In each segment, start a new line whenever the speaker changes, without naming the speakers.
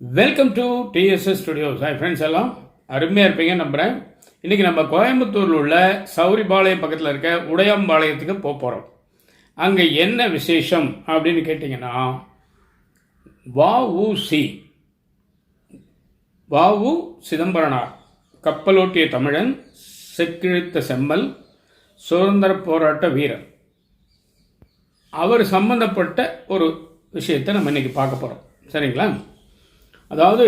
Welcome to TSS studios hi friends எல்லாம். அருமையாக இருப்பீங்க நம்புகிறேன் இன்றைக்கி நம்ம கோயம்புத்தூரில் உள்ள சௌரிபாளையம் பக்கத்தில் இருக்க உடையாம்பாளையத்துக்கு போக போகிறோம் அங்கே என்ன விசேஷம் அப்படின்னு கேட்டிங்கன்னா வஉசி. வஉ சிதம்பரனார் கப்பலோட்டிய தமிழன் செக்கிழித்த செம்மல் சுதந்திர போராட்ட வீரர். அவர் சம்பந்தப்பட்ட ஒரு விஷயத்தை நம்ம இன்றைக்கி பார்க்க போகிறோம் சரிங்களா? அதாவது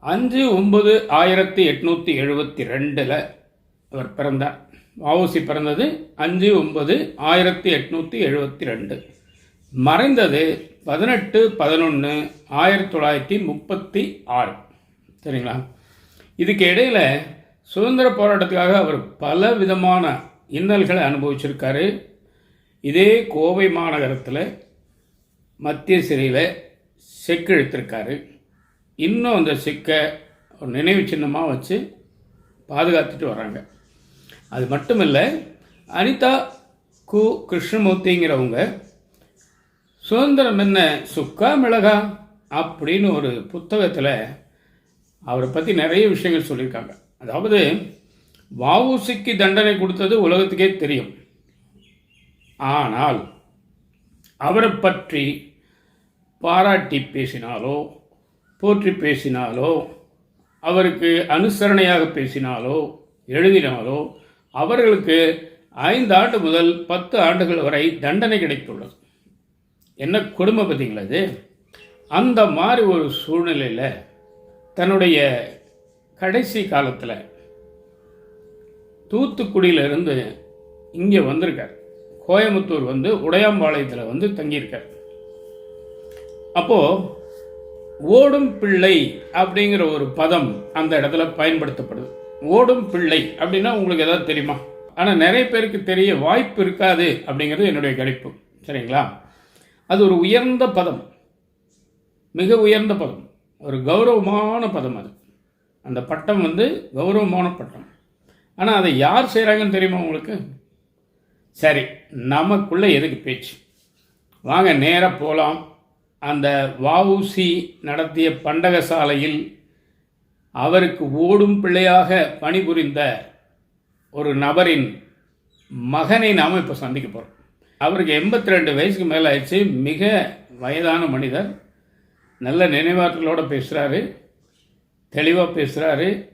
அஞ்சு ஒன்பது ஆயிரத்தி எட்நூற்றி எழுபத்தி ரெண்டில் அவர் பிறந்தார். வஉசி பிறந்தது அஞ்சு ஒன்பது ஆயிரத்தி எட்நூற்றி எழுபத்தி ரெண்டு மறைந்தது பதினெட்டு பதினொன்று ஆயிரத்தி தொள்ளாயிரத்தி முப்பத்தி ஆறு. சரிங்களா? இதுக்கு இடையில் சுதந்திர போராட்டத்துக்காக அவர் பல விதமான இன்னல்களை அனுபவிச்சிருக்காரு. இதே கோவை மாநகரத்தில் மத்திய சிறையில் செக்கெழுத்திருக்காரு. இன்னும் அந்த சிக்கை ஒரு நினைவு சின்னமாக வச்சு பாதுகாத்துட்டு வராங்க. அது மட்டும் இல்லை அனிதா கு கிருஷ்ணமூர்த்திங்கிறவங்க சுதந்திரம் என்ன சுக்கா மிளகா? அப்படின்னு ஒரு புத்தகத்தில் அவரை பற்றி நிறைய விஷயங்கள் சொல்லியிருக்காங்க. அதாவது வவுசிக்கு தண்டனை கொடுத்தது உலகத்துக்கே தெரியும். ஆனால் அவரை பற்றி பாராட்டி பேசினாலோ போற்றி பேசினாலோ அவருக்கு அனுசரணையாக பேசினாலோ எழுதினாலோ அவர்களுக்கு ஐந்து ஆண்டு முதல் பத்து ஆண்டுகள் வரை தண்டனை கிடைத்துள்ளது. என்ன கொடுமை பார்த்தீங்களா இது? அந்த மாதிரி ஒரு சூழ்நிலையில் தன்னுடைய கடைசி காலத்தில் தூத்துக்குடியிலிருந்து இங்கே வந்திருக்கார். கோயம்புத்தூர் வந்து உடையாம்பாளையத்தில் வந்து தங்கியிருக்கார். அப்போது ஓடும் பிள்ளை அப்படிங்கிற ஒரு பதம் அந்த இடத்துல பயன்படுத்தப்படுது. ஓடும் பிள்ளை அப்படின்னா உங்களுக்கு ஏதாவது தெரியுமா? ஆனால் நிறைய பேருக்கு தெரிய வாய்ப்பு இருக்காது அப்படிங்கிறது என்னுடைய கணிப்பு. சரிங்களா? அது ஒரு உயர்ந்த பதம். மிக உயர்ந்த பதம். ஒரு கௌரவமான பதம் அது. அந்த பட்டம் வந்து கௌரவமான பட்டம். ஆனால் அதை யார் செய்கிறாங்கன்னு தெரியுமா உங்களுக்கு? சரி நமக்குள்ளே எதுக்கு பேச்சு? வாங்க நேராக போகலாம் அந்த வஉசி நடத்திய பண்டகசாலையில் அவருக்கு ஓடும் பிள்ளையாக பணிபுரிந்த ஒரு நபரின் மகனை நாம் இப்போ சந்திக்க போகிறோம் அவருக்கு எண்பத்தி ரெண்டு வயசுக்கு மேலே ஆயிடுச்சு. மிக வயதான மனிதர். நல்ல நினைவாற்றலோடு பேசுகிறாரு தெளிவாக பேசுகிறாரு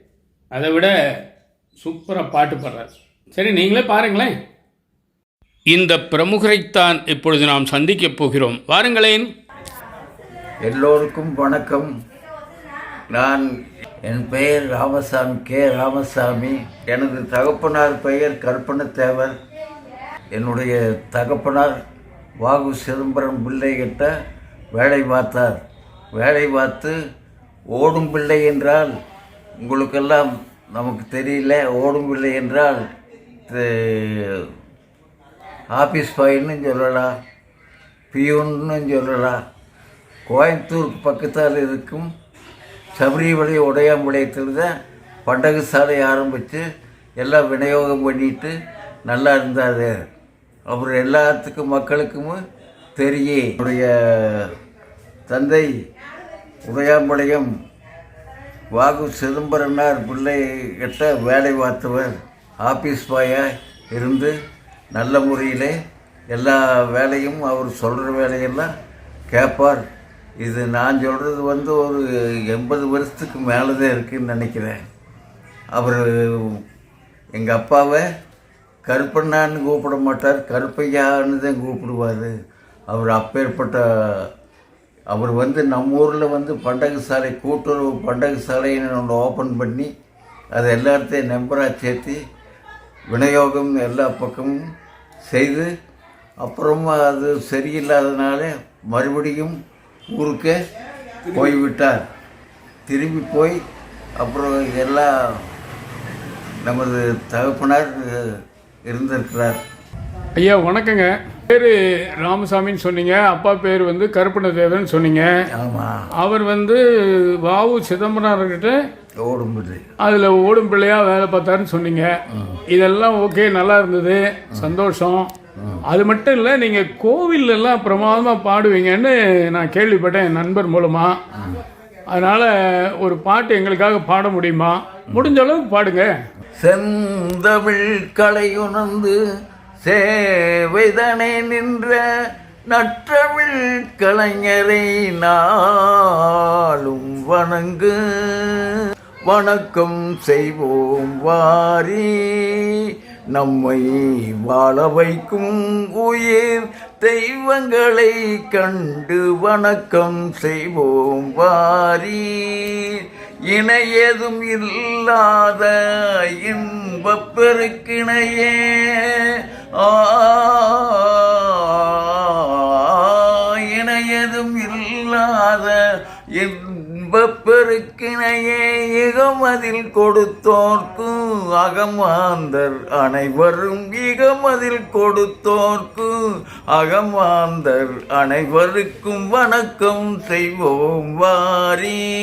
அதை விட சூப்பராக பாட்டு பாடுறாரு. சரி நீங்களே பாருங்களேன். இந்த பிரமுகரைத்தான் இப்பொழுது நாம் சந்திக்கப் போகிறோம். வாருங்களேன்.
எல்லோருக்கும் வணக்கம். நான் என் பெயர் ராமசாமி கே. ராமசாமி. எனது தகப்பனார் பெயர் கற்பனத்தேவர் என்னுடைய தகப்பனார் வாகு சிதம்பரம் பிள்ளை கிட்ட வேலை பார்த்தார். வேலை பார்த்து ஓடும் பிள்ளை என்றால் உங்களுக்கெல்லாம் நமக்கு தெரியல. ஓடும் பிள்ளை என்றால் ஆஃபீஸ் பாயின்னு சொல்லலாம். பியூன்னு சொல்லலாம். கோயம்புத்தூர் பக்கத்தால் இருக்கும் சபரிமலை உடையாம்பாளையத்தில் தான் பண்டக சாலை ஆரம்பித்து எல்லாம் விநியோகம் பண்ணிட்டு நல்லா இருந்தார். அவர் எல்லாத்துக்கும் மக்களுக்கும் தெரியும் என்னுடைய தந்தை உடையாம்பாளையம் வாகு சிதம்பரனார் பிள்ளை கிட்ட வேலை பார்த்தவர். ஆஃபீஸ் பாயாக இருந்து நல்ல முறையில் எல்லா வேலையும் அவர் சொல்கிற வேலையெல்லாம் கேட்பார் இது நான் சொல்கிறது வந்து ஒரு எண்பது வருஷத்துக்கு மேலே தான் இருக்குதுன்னு நினைக்கிறேன். அவர் எங்கள் அப்பாவை கருப்பண்ணான்னு கூப்பிட மாட்டார் கருப்பையான்னு தான் கூப்பிடுவார். அவர் அப்பேற்பட்ட அவர் வந்து நம்ம ஊரில் வந்து பண்டக சாலை கூட்டுறவு பண்டக சாலைன்னு ஒன்று ஓப்பன் பண்ணி அதை எல்லாத்தையும் நம்பராக சேர்த்து விநியோகம் எல்லா பக்கமும் செய்து அப்புறமா அது சரியில்லாதனால மறுபடியும் ஊருக்கே போய்விட்டார். திரும்பி போய் அப்புறம் எல்லா நமது தகப்பனார் இருந்திருக்கிறார்.
ஐயா வணக்கங்க. பேர் ராமசாமின்னு சொன்னீங்க. அப்பா பேர் வந்து கருப்பணதேவன் சொன்னீங்க.
ஆமாம்
அவர் வந்து வாவு சிதம்பரம்கிட்ட
ஓடும்புது
அதில் ஓடும் பிள்ளையா வேலை பார்த்தாருன்னு சொன்னீங்க. இதெல்லாம் ஓகே நல்லா இருந்தது. சந்தோஷம். அது மட்டும் இல்லை நீங்கள் கோவில்ல எல்லாம் பிரமாதமாக பாடுவீங்கன்னு நான் கேள்விப்பட்டேன் என் நண்பர் மூலமாக அதனால் ஒரு பாட்டு எங்களுக்காக பாட முடியுமா? முடிஞ்ச அளவுக்கு பாடுங்க.
செந்தமிழ் கலையுணர்ந்து சேவைதனை நின்ற நற்றமிழ் கலைஞரை நாளும் வணங்கு. வணக்கம் செய்வோம் வாரி. நம்மை வாழ வைக்கும் உயிர் தெய்வங்களை கண்டு வணக்கம் செய்வோம் வாரி இணையதும் இல்லாத இன்பப்பெருக்கிணையே ஆ இணையதும் இல்லாத இன்பப்பெருக்கிணையே இகமதில் கொடுத்தோர்க்கும் அகமாந்தர் அனைவரும் இகமதில் கொடுத்தோர்க்கு. அகமாந்தர் அனைவருக்கும் வணக்கம் செய்வோம் வாரி.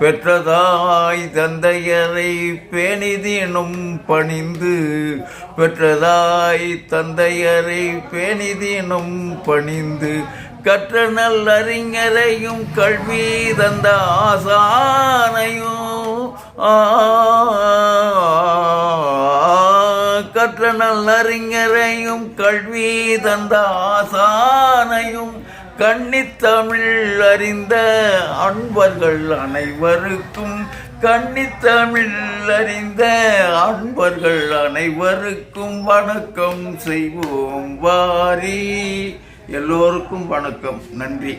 பெற்றதாய் தந்தையரை பேணிதினும் பணிந்து. பெற்றதாய் தந்தையரை பேணிதினும் பணிந்து. கற்ற நல்லறிஞரையும் கல்வி தந்த ஆசானையும் ஆ, நல்லறிஞரையும் கல்வி தந்த ஆசானையும் கன்னித்தமிழ் அறிந்த அன்பர்கள் அனைவருக்கும் கன்னித்தமிழ் அறிந்த அன்பர்கள் அனைவருக்கும் வணக்கம் செய்வோம் வாரி. எல்லோருக்கும் வணக்கம். நன்றி.